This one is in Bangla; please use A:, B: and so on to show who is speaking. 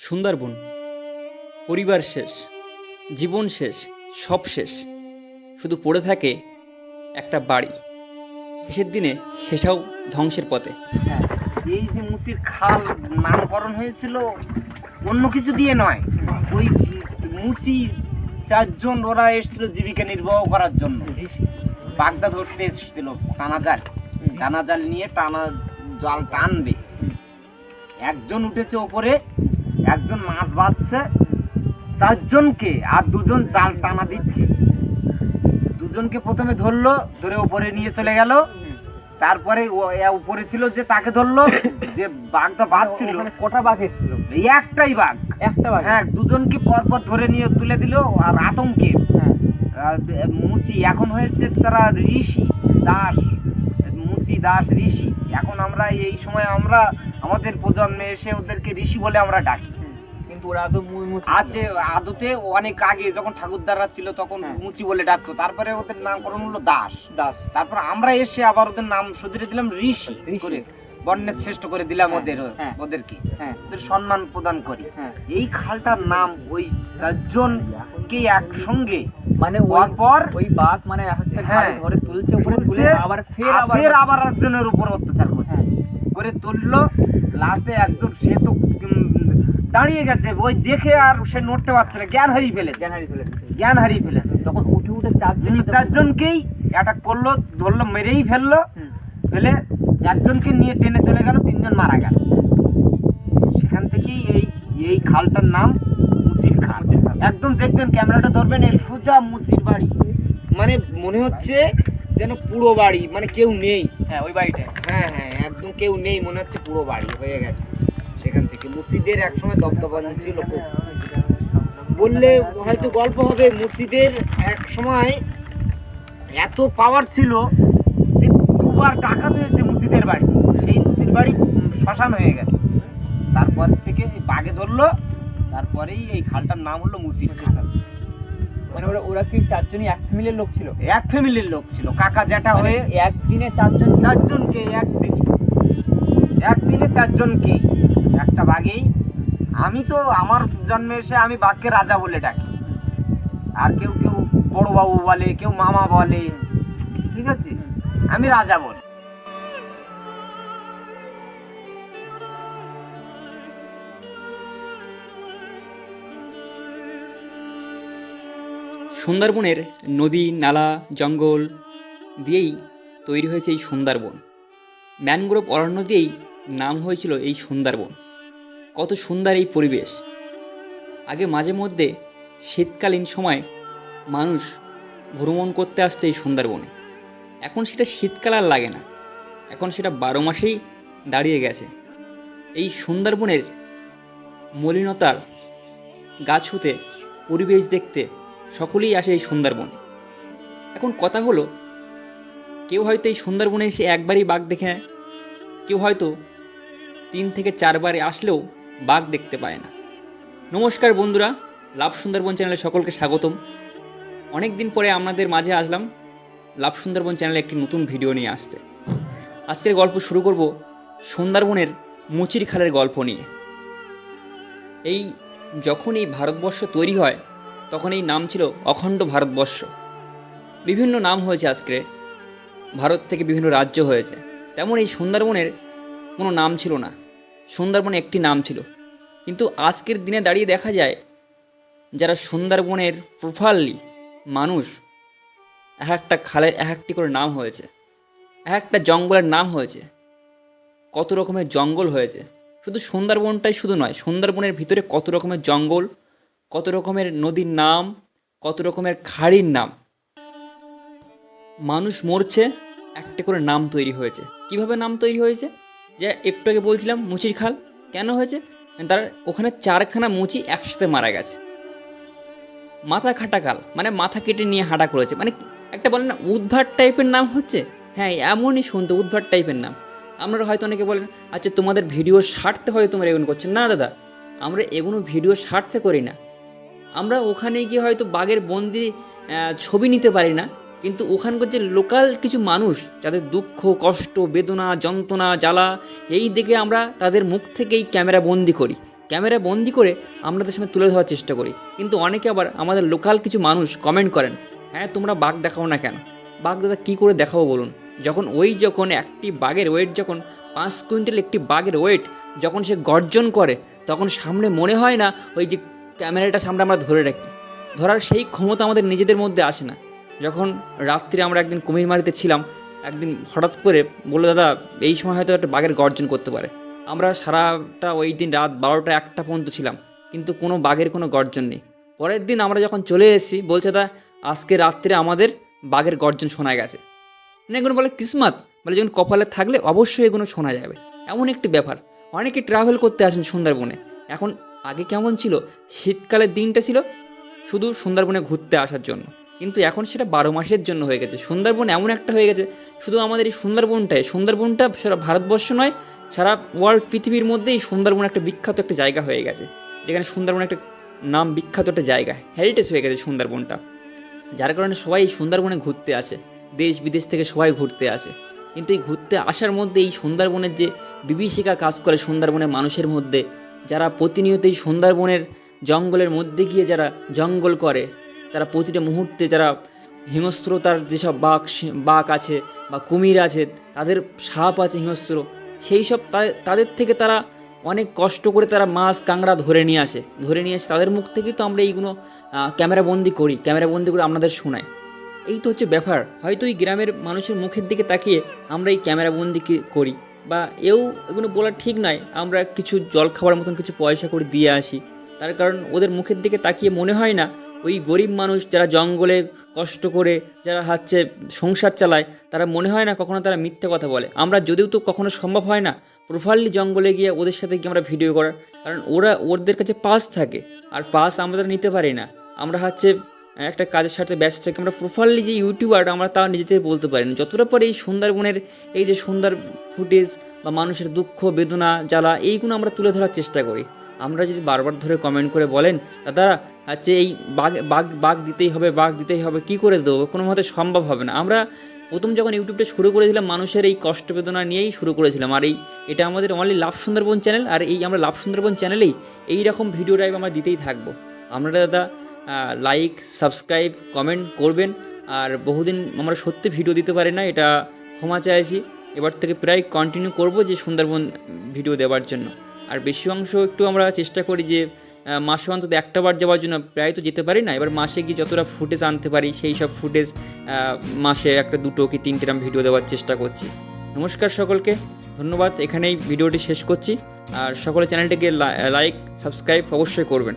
A: সুন্দরবন। পরিবার শেষ জীবন শেষ সব শেষ। শুধু পড়ে থাকে একটা বাড়ি। শেষের দিনে সেটাও ধ্বংসের পথে।
B: হ্যাঁ, এই যে মুসির খাল নামকরণ হয়েছিল অন্য কিছু দিয়ে নয়। ওই মুসি চারজন ওরা এসেছিল জীবিকা নির্বাহ করার জন্য। বাগদা ধরতে এসেছিল টানা জাল। টানা জাল নিয়ে টানা জাল টানবে। একজন উঠেছে ওপরে একজন মাছ বাঁধছে চারজনকে আর দুজন জাল টানা দিচ্ছে। দুজনকে প্রথমে ধরলো ধরে উপরে নিয়ে চলে গেল। তারপরে উপরে ছিল যে তাকে ধরলো যে বাঘটা
C: ওখানে কটা বাঘ এসেছিল?
B: একটাই বাঘ।
C: একটা বাঘ?
B: হ্যাঁ দুজনকে পরপর ধরে নিয়ে তুলে দিল আর আতঙ্কে।
C: হ্যাঁ।
B: মুচি এখন হয়েছে তারা ঋষি দাস। মুচি দাস ঋষি। এখন আমরা এই সময় আমরা আমাদের প্রজন্মে এসে ওদেরকে ঋষি বলে আমরা ডাকি।
C: কিন্তু ওরা।
B: আছে আদতে অনেক আগে যখন ঠাকুরদাররা ছিল তখন
C: হ্যাঁ।
B: মুচি বলে ডাকতো। তারপরে ওদের নামকরণ হলো দাস।
C: দাস।
B: তারপর আমরা এসে আবার ওদের নাম শুধরে দিলাম ঋষি। করে। বর্ণের শ্রেষ্ঠ করে দিলাম
C: হ্যাঁ,
B: ওদের
C: হ্যাঁ।
B: ওদেরকে। ওদের সম্মান প্রদান করি। এই খালটার নাম ওই চারজনকে একসঙ্গে
C: মানে
B: পরপর
C: ওই বাঘ মানে ধরে তুলছে উপরে তুলে আবার ফের আবার
B: একজনের উপর অত্যাচার করছে। করে তুললো লাস্টে একজন সে তো দাঁড়িয়ে গেছে ওই দেখে আর সে নড়তে পারছে না জ্ঞান হারিয়ে ফেলেছে।
C: জ্ঞান হারিয়ে ফেলেছে।
B: জ্ঞান হারিয়ে ফেলেছে।
C: তখন উঠে উঠে চারজন
B: চারজনকেই অ্যাটাক করল ধরলো মেরেই ফেলল ফেলে একজনকে নিয়ে টেনে চলে গেল তিনজন মারা গেল। সেখান থেকেই এই এই খালটার নাম মুচির খাল। একদম দেখবেন ক্যামেরাটা ধরবেন এই সোজা মুচির বাড়ি। মানে মনে হচ্ছে যেন পুরো বাড়ি মানে কেউ নেই।
C: হ্যাঁ ওই বাড়িটায়
B: হ্যাঁ হ্যাঁ একদম কেউ নেই মনে হচ্ছে পুরো বাড়ি হয়ে গেছে সেখান থেকে। মুচিদের একসময় দবদবা ছিল বললে হয়তো গল্প হবে মুচিদের এক সময় এত পাওয়ার ছিল যে দুবার ডাকাত হয়েছে মুচিদের বাড়ি। সেই মুচির বাড়ি শ্মশান হয়ে গেছে। তারপর থেকে বাঘে ধরলো তারপরেই এই খালটার নাম হলো মুচির খাল।
C: মানে ওরা ওরা কি চারজনই এক ফ্যামিলির লোক ছিল?
B: এক ফ্যামিলির লোক ছিল। কাকা জ্যাঠা
C: মানে
B: হয়ে
C: একদিনে চারজন
B: চারজনকে একদিনে। একদিনে চারজনকে। একটা বাঘেই। আমি তো আমার জন্মে এসে আমি বাঘকে রাজা বলে ডাকি। আর কেউ কেউ বড় বাবু বলে কেউ মামা বলে। ঠিক আছে? আমি রাজা বলি।
A: সুন্দরবনের নদী, নালা, জঙ্গল দিয়েই তৈরি হয়েছে এই সুন্দরবন। ম্যানগ্রোভ অরণ্য দিয়েই নাম হয়েছিল এই সুন্দরবন। কত সুন্দর এই পরিবেশ। আগে মাঝে মধ্যে শীতকালীন সময় মানুষ ভ্রমণ করতে আসতো এই সুন্দরবনে। এখন সেটা শীতকাল আর লাগে না। এখন সেটা বারো মাসেই দাঁড়িয়ে গেছে। এই সুন্দরবনের মলিনতার গাছ হতে পরিবেশ দেখতে সকলেই আসে এই সুন্দরবনে। এখন কথা হলো, কেউ হয়তো এই সুন্দরবনে এসে একবারই বাঘ দেখে নেয়। কেউ হয়তো তিন থেকে চারবারে আসলেও বাঘ দেখতে পায় না। নমস্কার বন্ধুরা, লাভ সুন্দরবন চ্যানেলে সকলকে স্বাগতম। অনেক দিন পরে আপনাদের মাঝে আসলাম লাভ সুন্দরবন চ্যানেলে একটি নতুন ভিডিও নিয়ে আসতে। আজকের গল্প শুরু করব সুন্দরবনের মুচির খালের গল্প নিয়ে। এই যখন এই ভারতবর্ষ তৈরি হয় তখন এই নাম ছিল অখণ্ড ভারতবর্ষ। বিভিন্ন নাম হয়েছে আজকে। ভারত থেকে বিভিন্ন রাজ্য হয়েছে। তেমন এই সুন্দরবনের কোনো নাম ছিল না। সুন্দরবনে একটি নাম ছিল। কিন্তু আজকের দিনে দাঁড়িয়ে দেখা যায়, যারা সুন্দরবনের প্রোফাইলি মানুষ এক একটা খালের এক একটি করে নাম হয়েছে। এক একটা জঙ্গলের নাম হয়েছে। কত রকমের জঙ্গল হয়েছে। শুধু সুন্দরবনটাই শুধু নয়, সুন্দরবনের ভিতরে কত রকমের জঙ্গল কত রকমের নদীর নাম, কত রকমের খাড়ির নাম। মানুষ মরছে, একটা করে নাম তৈরি হয়েছে। কীভাবে নাম তৈরি হয়েছে? যে একটু আগে বলছিলাম, মুচির খাল। কেন হয়েছে? তার ওখানে চারখানা মুচি একসাথে মারা গেছে। মাথা খাটা কাল মানে মাথা কেটে নিয়ে হাঁটা করেছে। মানে একটা বলেন না উদ্ভাট টাইপের নাম হচ্ছে? হ্যাঁ এমনই শুনতে উদ্ভাট টাইপের নাম। আপনারা হয়তো অনেকে বলেন আচ্ছা তোমাদের ভিডিও সারতে হয় তোমরা এগুলো করছ। না, দাদা, আমরা এগুলো ভিডিও সারতে করি না। আমরা ওখানে গিয়ে হয়তো বাঘের বন্দি ছবি নিতে পারি না, কিন্তু ওখানকার যে লোকাল কিছু মানুষ, যাদের দুঃখ, কষ্ট, বেদনা, যন্ত্রণা, জ্বালা, এই দিকে আমরা তাদের মুখ থেকেই ক্যামেরা বন্দি করি। ক্যামেরা বন্দি করে আপনাদের সামনে তুলে ধরার চেষ্টা করি। কিন্তু অনেকে আবার আমাদের লোকাল কিছু মানুষ কমেন্ট করেন হ্যাঁ তোমরা বাঘ দেখাও না কেন? বাঘ দাদা, কী করে দেখাবো বলুন? যখন ওই যখন একটি বাঘের ওয়েট যখন পাঁচ কুইন্টাল একটি বাঘের ওয়েট যখন সে গর্জন করে, তখন সামনে মনে হয় না ওই যে ক্যামেরাটা সামনে আমরা ধরে রাখি। ধরার সেই ক্ষমতা আমাদের নিজেদের মধ্যে আসে না। যখন রাত্রে আমরা একদিন কুমিরমারিতে ছিলাম, একদিন হঠাৎ করে বলল, দাদা, এই সময় হয়তো একটা বাঘের গর্জন করতে পারে। আমরা সারাটা ওই দিন রাত বারোটা একটা পর্যন্ত ছিলাম, কিন্তু কোনো বাঘের কোনো গর্জন নেই। পরের দিন আমরা যখন চলে এসেছি, বলছে দা আজকে রাত্রে আমাদের বাঘের গর্জন শোনা গেছে। মানে এগুলো বলে কিসমাত? বলে, যখন কপালে থাকলে অবশ্যই এগুলো শোনা যাবে। এমন একটি ব্যাপার। অনেকে ট্রাভেল করতে আসেন সুন্দরবনে। এখন আগে কেমন ছিল? শীতকালের দিনটা ছিল শুধু সুন্দরবনে ঘুরতে আসার জন্য। কিন্তু এখন সেটা বারো মাসের জন্য হয়ে গেছে। সুন্দরবন এমন একটা হয়ে গেছে, শুধু আমাদের এই সুন্দরবনটাই। সুন্দরবনটা সারা ভারতবর্ষ নয়, সারা ওয়ার্ল্ড পৃথিবীর মধ্যেই সুন্দরবন একটা বিখ্যাত একটা জায়গা হয়ে গেছে। যেখানে সুন্দরবন একটা নাম বিখ্যাত একটা জায়গা হেরিটেজ হয়ে গেছে সুন্দরবনটা। যার কারণে সবাই সুন্দরবনে ঘুরতে আসে, দেশ বিদেশ থেকে সবাই ঘুরতে আসে। কিন্তু এই ঘুরতে আসার মধ্যে এই সুন্দরবনের যে বিভীষিকা কাজ করে সুন্দরবনের মানুষের মধ্যে যারা প্রতিনিয়তই সুন্দরবনের জঙ্গলের মধ্যে গিয়ে যারা জঙ্গল করে, তারা প্রতিটা মুহূর্তে যারা হিংস্রতার যেসব বাঘ বাঘ আছে বা কুমির আছে, তাদের সাপ আছে হিংস্র, সেই সব তাদের থেকে তারা অনেক কষ্ট করে তারা মাছ, কাঁকড়া ধরে নিয়ে আসে। ধরে নিয়ে আসে তাদের মুখ থেকেই তো আমরা এইগুলো ক্যামেরাবন্দি করি ক্যামেরাবন্দি করে আপনাদের শোনাই। এই তো হচ্ছে ব্যাপার। হয়তো এই গ্রামের মানুষের মুখের দিকে তাকিয়ে আমরা এই ক্যামেরা বন্দি করি। বা এও এগুলো বলা ঠিক নয় আমরা কিছু জল খাবার মতন কিছু পয়সা করে দিয়ে আসি। তার কারণ ওদের মুখের দিকে তাকিয়ে মনে হয় না, ওই গরিব মানুষ যারা জঙ্গলে কষ্ট করে, যারা হচ্ছে সংসার চালায়, তারা মনে হয় না কখনো তারা মিথ্যে কথা বলে। আমরা যদিও তো কখনো সম্ভব হয় না প্রোফাইলি জঙ্গলে গিয়ে ওদের সাথে গিয়ে আমরা ভিডিও করার, কারণ ওরা ওদের কাছে পাস থাকে। আর পাস আমরা নিতে পারি না। আমরা হচ্ছে একটা কাজের সাথে ব্যস্ত থাকি আমরা প্রোফাইলি যে ইউটিউবার আমরা তা নিজেদের বলতে পারি না। যতটা পরে এই সুন্দরবনের, এই যে সুন্দর ফুটেজ বা মানুষের দুঃখ, বেদনা, জ্বালা, এইগুলো আমরা তুলে ধরার চেষ্টা করি। আমরা যদি বারবার ধরে কমেন্ট করে বলেন, দাদা হচ্ছে এই বাঘ বাঘ বাঘ দিতেই হবে, বাঘ দিতেই হবে, কি করে দেবো? কোনো মতে সম্ভব হবে না। আমরা প্রথম যখন ইউটিউবটা শুরু করেছিলাম, মানুষের এই কষ্ট, বেদনা নিয়েই শুরু করেছিলাম। আর এই, এটা আমাদের অনলি লাভ সুন্দরবন চ্যানেল আর এই আমরা লাভ সুন্দরবন চ্যানেলেই এই রকম ভিডিও টাইপ আমরা দিতেই থাকব। আমরা দাদা লাইক সাবস্ক্রাইব কমেন্ট করবেন। আর বহুদিন আমরা সত্যি ভিডিও দিতে পারি না, এটা ক্ষমা চাইছি। এবার থেকে প্রায় কন্টিনিউ করব যে সুন্দরবন ভিডিও দেওয়ার জন্য। আর বেশি অংশ একটু আমরা চেষ্টা করি যে মাসে অন্তত একটা বার যাওয়ার জন্য, প্রায় তো যেতে পারি না। এবার মাসে গিয়ে যতটা ফুটেজ আনতে পারি, সেই সব ফুটেজ মাসে একটা, দুটো কি তিনটে আমি ভিডিও দেওয়ার চেষ্টা করছি। নমস্কার সকলকে, ধন্যবাদ। এখানেই ভিডিওটি শেষ করছি। আর সকলে চ্যানেলটিকে লাইক সাবস্ক্রাইব অবশ্যই করবেন।